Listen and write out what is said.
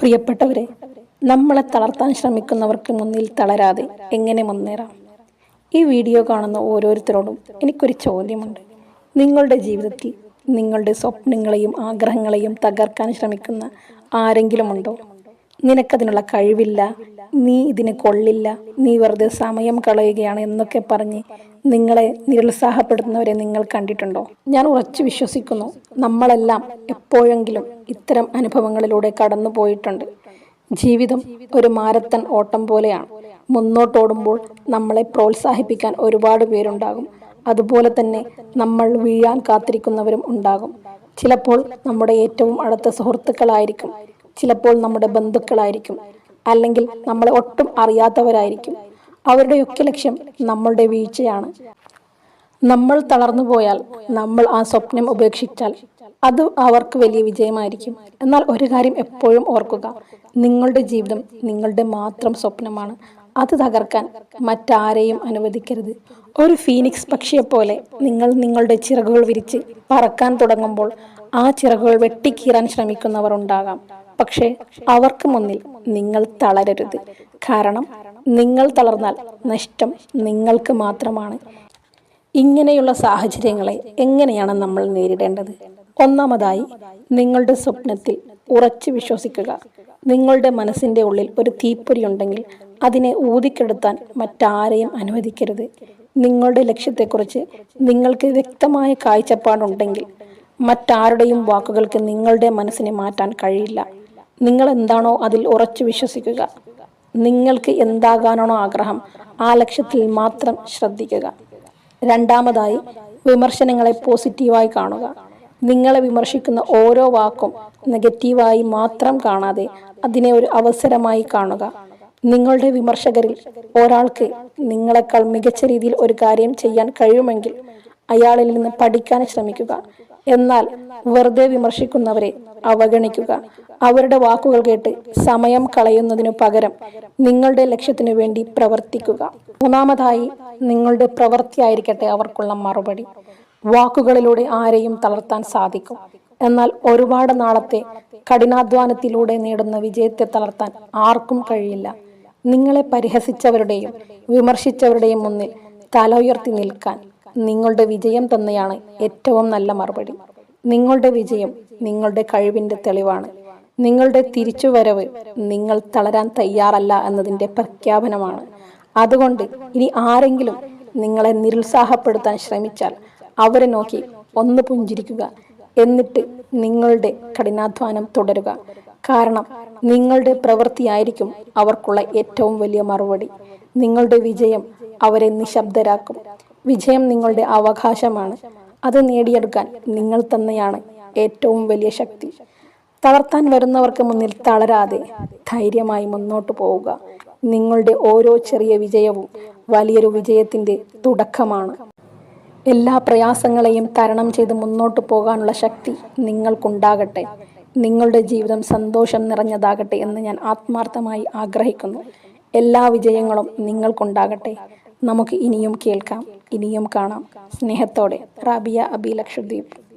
പ്രിയപ്പെട്ടവരെ നമ്മളെ തളർത്താൻ ശ്രമിക്കുന്നവർക്ക് മുന്നിൽ തളരാതെ എങ്ങനെ മുന്നേറാം? ഈ വീഡിയോ കാണുന്ന ഓരോരുത്തരോടും എനിക്കൊരു ചോദ്യമുണ്ട്. നിങ്ങളുടെ ജീവിതത്തിൽ നിങ്ങളുടെ സ്വപ്നങ്ങളെയും ആഗ്രഹങ്ങളെയും തകർക്കാൻ ശ്രമിക്കുന്ന ആരെങ്കിലും ഉണ്ടോ? നിനക്കതിനുള്ള കഴിവില്ല. നീ ഇതിന് കൊള്ളില്ല. നീ വെറുതെ സമയം കളയുകയാണ് എന്നൊക്കെ പറഞ്ഞ് നിങ്ങളെ നിരുത്സാഹപ്പെടുത്തുന്നവരെ നിങ്ങൾ കണ്ടിട്ടുണ്ടോ? ഞാൻ ഉറച്ചു വിശ്വസിക്കുന്നു. നമ്മളെല്ലാം എപ്പോഴെങ്കിലും ഇത്തരം അനുഭവങ്ങളിലൂടെ കടന്നു പോയിട്ടുണ്ട്. ജീവിതം ഒരു മാരത്തൺ ഓട്ടം പോലെയാണ്. മുന്നോട്ടോടുമ്പോൾ നമ്മളെ പ്രോത്സാഹിപ്പിക്കാൻ ഒരുപാട് പേരുണ്ടാകും. അതുപോലെ തന്നെ നമ്മൾ വീഴാൻ കാത്തിരിക്കുന്നവരും ഉണ്ടാകും. ചിലപ്പോൾ നമ്മുടെ ഏറ്റവും അടുത്ത സുഹൃത്തുക്കളായിരിക്കും ചിലപ്പോൾ നമ്മുടെ ബന്ധുക്കളായിരിക്കും അല്ലെങ്കിൽ നമ്മളെ ഒട്ടും അറിയാത്തവരായിരിക്കും. അവരുടെയൊക്കെ ലക്ഷ്യം നമ്മളുടെ വീഴ്ചയാണ്. നമ്മൾ തളർന്നു പോയാൽ നമ്മൾ ആ സ്വപ്നം ഉപേക്ഷിച്ചാൽ അത് അവർക്ക് വലിയ വിജയമായിരിക്കും. എന്നാൽ ഒരു കാര്യം എപ്പോഴും ഓർക്കുക നിങ്ങളുടെ ജീവിതം നിങ്ങളുടെ മാത്രം സ്വപ്നമാണ്. അത് തകർക്കാൻ മറ്റാരെയും അനുവദിക്കരുത്. ഒരു ഫീനിക്സ് പക്ഷിയെ പോലെ നിങ്ങൾ നിങ്ങളുടെ ചിറകുകൾ വിരിച്ച് പറക്കാൻ തുടങ്ങുമ്പോൾ ആ ചിറകുകൾ വെട്ടിക്കീറാൻ ശ്രമിക്കുന്നവർ ഉണ്ടാകാം. പക്ഷേ അവർക്ക് മുന്നിൽ നിങ്ങൾ തളരരുത്. കാരണം നിങ്ങൾ തളർന്നാൽ നഷ്ടം നിങ്ങൾക്ക് മാത്രമാണ്. ഇങ്ങനെയുള്ള സാഹചര്യങ്ങളെ എങ്ങനെയാണ് നമ്മൾ നേരിടേണ്ടത്? ഒന്നാമതായി നിങ്ങളുടെ സ്വപ്നത്തിൽ ഉറച്ചു വിശ്വസിക്കുക. നിങ്ങളുടെ മനസ്സിന്റെ ഉള്ളിൽ ഒരു തീപ്പൊരി ഉണ്ടെങ്കിൽ അതിനെ ഊതിക്കെടുത്താൻ മറ്റാരെയും അനുവദിക്കരുത്. നിങ്ങളുടെ ലക്ഷ്യത്തെക്കുറിച്ച് നിങ്ങൾക്ക് വ്യക്തമായ കാഴ്ചപ്പാടുണ്ടെങ്കിൽ മറ്റാരുടെയും വാക്കുകൾക്ക് നിങ്ങളുടെ മനസ്സിനെ മാറ്റാൻ കഴിയില്ല. നിങ്ങൾ എന്താണോ അതിൽ ഉറച്ചു വിശ്വസിക്കുക. നിങ്ങൾക്ക് എന്താകാനാണോ ആഗ്രഹം ആ ലക്ഷ്യത്തിൽ മാത്രം ശ്രദ്ധിക്കുക. രണ്ടാമതായി വിമർശനങ്ങളെ പോസിറ്റീവായി കാണുക. നിങ്ങളെ വിമർശിക്കുന്ന ഓരോ വാക്കും നെഗറ്റീവായി മാത്രം കാണാതെ അതിനെ ഒരു അവസരമായി കാണുക. നിങ്ങളുടെ വിമർശകരിൽ ഒരാൾക്ക് നിങ്ങളെക്കാൾ മികച്ച രീതിയിൽ ഒരു കാര്യം ചെയ്യാൻ കഴിയുമെങ്കിൽ അയാളിൽ നിന്ന് പഠിക്കാൻ ശ്രമിക്കുക. എന്നാൽ വെറുതെ വിമർശിക്കുന്നവരെ അവഗണിക്കുക. അവരുടെ വാക്കുകൾ കേട്ട് സമയം കളയുന്നതിനു പകരം നിങ്ങളുടെ ലക്ഷ്യത്തിനു വേണ്ടി പ്രവർത്തിക്കുക. മൂന്നാമതായി നിങ്ങളുടെ പ്രവൃത്തിയായിരിക്കട്ടെ അവർക്കുള്ള മറുപടി. വാക്കുകളിലൂടെ ആരെയും തളർത്താൻ സാധിക്കും. എന്നാൽ ഒരുപാട് നാളത്തെ കഠിനാധ്വാനത്തിലൂടെ നേടുന്ന വിജയത്തെ തളർത്താൻ ആർക്കും കഴിയില്ല. നിങ്ങളെ പരിഹസിച്ചവരുടെയും വിമർശിച്ചവരുടെയും മുന്നിൽ തല ഉയർത്തി നിൽക്കാൻ നിങ്ങളുടെ വിജയം തന്നെയാണ് ഏറ്റവും നല്ല മറുപടി. നിങ്ങളുടെ വിജയം നിങ്ങളുടെ കഴിവിന്റെ തെളിവാണ്. നിങ്ങളുടെ തിരിച്ചുവരവ് നിങ്ങൾ തളരാൻ തയ്യാറല്ല എന്നതിന്റെ പ്രഖ്യാപനമാണ്. അതുകൊണ്ട് ഇനി ആരെങ്കിലും നിങ്ങളെ നിരുത്സാഹപ്പെടുത്താൻ ശ്രമിച്ചാൽ അവരെ നോക്കി ഒന്ന് പുഞ്ചിരിക്കുക. എന്നിട്ട് നിങ്ങളുടെ കഠിനാധ്വാനം തുടരുക. കാരണം നിങ്ങളുടെ പ്രവൃത്തിയായിരിക്കും അവർക്കുള്ള ഏറ്റവും വലിയ മറുപടി. നിങ്ങളുടെ വിജയം അവരെ നിശബ്ദരാക്കും. വിജയം നിങ്ങളുടെ അവകാശമാണ്. അത് നേടിയെടുക്കാൻ നിങ്ങൾ തന്നെയാണ് ഏറ്റവും വലിയ ശക്തി. തളർത്താൻ വരുന്നവർക്ക് മുന്നിൽ തളരാതെ ധൈര്യമായി മുന്നോട്ട് പോവുക. നിങ്ങളുടെ ഓരോ ചെറിയ വിജയവും വലിയൊരു വിജയത്തിന്റെ തുടക്കമാണ്. എല്ലാ പ്രയാസങ്ങളെയും തരണം ചെയ്ത് മുന്നോട്ട് പോകാനുള്ള ശക്തി നിങ്ങൾക്കുണ്ടാകട്ടെ. നിങ്ങളുടെ ജീവിതം സന്തോഷം നിറഞ്ഞതാകട്ടെ എന്ന് ഞാൻ ആത്മാർത്ഥമായി ആഗ്രഹിക്കുന്നു. എല്ലാ വിജയങ്ങളും നിങ്ങൾക്കുണ്ടാകട്ടെ. നമുക്ക് ഇനിയും കേൾക്കാം. ഇനിയും കാണാം. സ്നേഹത്തോടെ. റാബിയ അബി ലക്ഷദ്വീപ്.